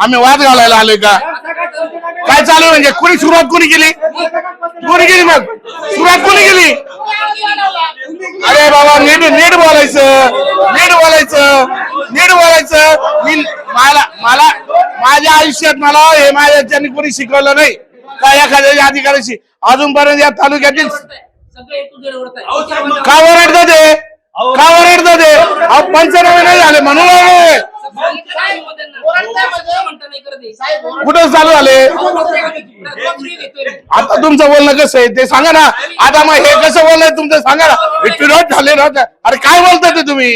आम्ही वाद घालायला आलोय का? काय चालू आहे म्हणजे? कोणी सुरुवात कोणी केली? कोणी केली मग? सुरुवात कोणी केली? अरे बाबा नीट नीट बोलायचं. नीट बोलायचं. नीट बोलायचं. मी मला मला माझ्या आयुष्यात मला हे माझ्या त्यांनी कोणी शिकवलं नाही का एखाद्या अधिकाऱ्याशी अजूनपर्यंत या तालुक्यातील का ओरडत ते का ओरडत ते अहो, पंचनामे नाही झाले म्हणून कुठं चालू झाले? आता तुमचं बोलणं कसं आहे? ते सांगा ना. आता मग हे कसं बोलणं तुमचं? सांगा ना. विरोध झाले ना. अरे काय बोलता ते तुम्ही?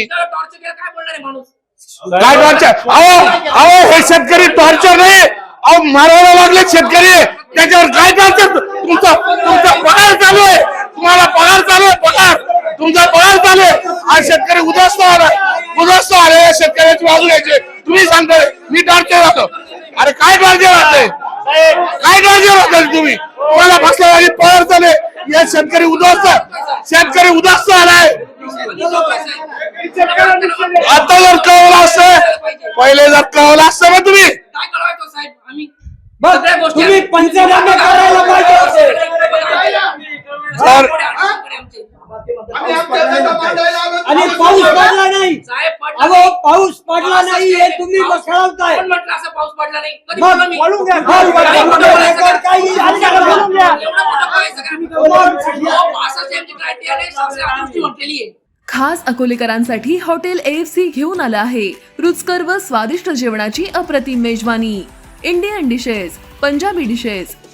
काय टॉर्चर अहो अहो हे शेतकरी टॉर्चर नाही. अहो मारायला लागले शेतकरी. त्याच्यावर काय टॉर्चर तुमचा तुमचा पगार चालू आहे. तुम्हाला पगार चालू आहे पगार. तुमचा पगार चालू आहे. आज शेतकरी उदास होणार उद्ध्वस्त आले या शेतकऱ्याची बाजू घ्यायची. तुम्ही सांगताय मी टॉर्चर राहतो. अरे काय टॉर्चर राहतंय काय टॉर्चर राहतंय तुम्ही? तुम्हाला बसल्या पगार चालू आहे या शेतकरी उद्ध्वस्त. शेतकरी उद्ध्वस्त आलाय आता जर कळवलं असतं पहिले जर कळवलं असतं ना तुम्ही. काय कळवायचं साहेब? आम्ही बघ, सगळ्या गोष्टी तुम्ही पंचनामे करायला आणि पाऊस पडला नाही. अहो पाऊस पडला नाही हे तुम्ही म्हटलं असं पाऊस पडला नाही? कधी? बोलून घ्या. काही बोलून घ्या. खास अकोलेकरांसाठी हॉटेल एएफसी घेऊन आलं आहे. रुचकर व स्वादिष्ट जेवणाची अप्रतिम मेजवानी. Indian dishes Punjabi dishes